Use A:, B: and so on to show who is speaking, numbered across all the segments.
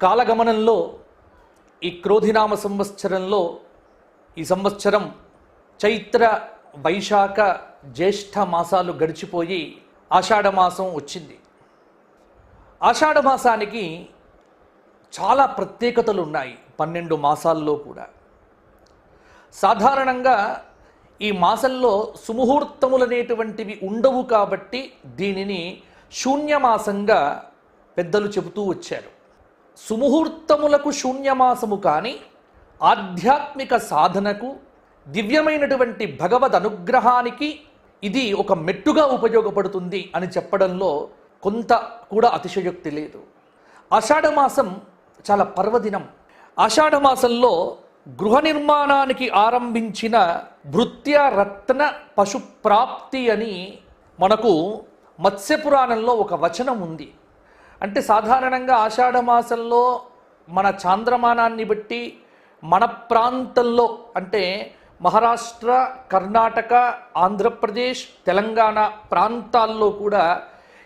A: కాలగమనంలో ఈ క్రోధినామ సంవత్సరంలో ఈ సంవత్సరం చైత్ర వైశాఖ జ్యేష్ఠ మాసాలు గడిచిపోయి ఆషాఢమాసం వచ్చింది. ఆషాఢ మాసానికి చాలా ప్రత్యేకతలు ఉన్నాయి పన్నెండు మాసాల్లో కూడా. సాధారణంగా ఈ మాసంలో సుముహూర్తములనేటువంటివి ఉండవు కాబట్టి దీనిని శూన్యమాసంగా పెద్దలు చెబుతూ వచ్చారు. సుముహూర్తములకు శూన్యమాసము కానీ ఆధ్యాత్మిక సాధనకు దివ్యమైనటువంటి భగవద్ అనుగ్రహానికి ఇది ఒక మెట్టుగా ఉపయోగపడుతుంది అని చెప్పడంలో కొంత కూడా అతిశయోక్తి లేదు. ఆషాఢమాసం చాలా పర్వదినం. ఆషాఢమాసంలో గృహ నిర్మాణానికి ఆరంభించిన భృత్య రత్న పశుప్రాప్తి అని మనకు మత్స్యపురాణంలో ఒక వచనం ఉంది. అంటే సాధారణంగా ఆషాఢమాసంలో మన చాంద్రమానాన్ని బట్టి మన ప్రాంతంలో అంటే మహారాష్ట్ర కర్ణాటక ఆంధ్రప్రదేశ్ తెలంగాణ ప్రాంతాల్లో కూడా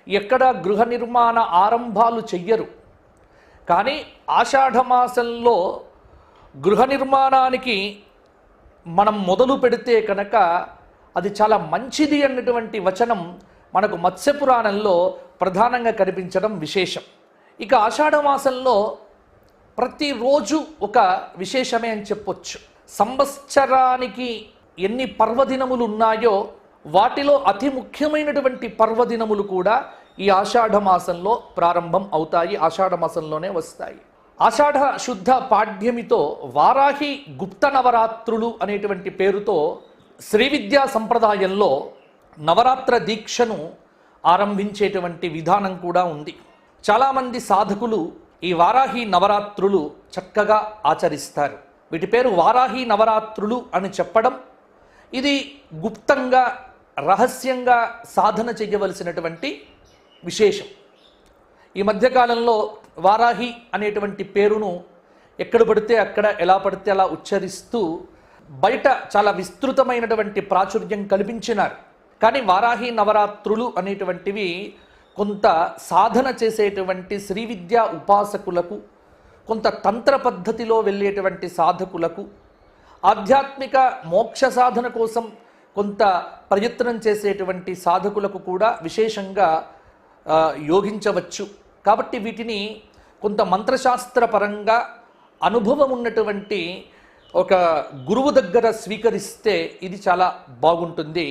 A: ఎక్కడ గృహ నిర్మాణ ఆరంభాలు చెయ్యరు. కానీ ఆషాఢమాసంలో గృహ నిర్మాణానికి మనం మొదలు పెడితే కనుక అది చాలా మంచిది అన్నటువంటి వచనం మనకు మత్స్యపురాణంలో ప్రధానంగా కనిపించడం విశేషం. ఇక ఆషాఢమాసంలో ప్రతిరోజు ఒక విశేషమే అని చెప్పొచ్చు. సంవత్సరానికి ఎన్ని పర్వదినములు ఉన్నాయో వాటిలో అతి ముఖ్యమైనటువంటి పర్వదినములు కూడా ఈ ఆషాఢ మాసంలో ప్రారంభం అవుతాయి ఆషాఢ మాసంలోనే వస్తాయి. ఆషాఢ శుద్ధ పాడ్యమితో వారాహి గుప్త నవరాత్రులు అనేటువంటి పేరుతో శ్రీ విద్యా సంప్రదాయంలో నవరాత్ర దీక్షను ఆరంభించేటువంటి విధానం కూడా ఉంది. చాలామంది సాధకులు ఈ వారాహి నవరాత్రులు చక్కగా ఆచరిస్తారు. వీటి పేరు వారాహి నవరాత్రులు అని చెప్పడం ఇది గుప్తంగా రహస్యంగా సాధన చేయవలసినటువంటి విశేషం. ఈ మధ్యకాలంలో వారాహి అనేటువంటి పేరును ఎక్కడ పడితే అక్కడ ఎలా పడితే అలా ఉచ్చరిస్తూ బయట చాలా విస్తృతమైనటువంటి ప్రాచుర్యం కల్పించినారు. కానీ వారాహి నవరాత్రులు అనేటువంటివి కొంత సాధన చేసేటువంటి శ్రీ విద్యా ఉపాసకులకు కొంత తంత్ర పద్ధతిలో వెళ్ళేటువంటి సాధకులకు ఆధ్యాత్మిక మోక్ష సాధన కోసం కొంత ప్రయత్నం చేసేటువంటి సాధకులకు కూడా విశేషంగా యోగించవచ్చు. కాబట్టి వీటిని కొంత మంత్రశాస్త్రపరంగా అనుభవం ఉన్నటువంటి ఒక గురువు దగ్గర స్వీకరిస్తే ఇది చాలా బాగుంటుంది.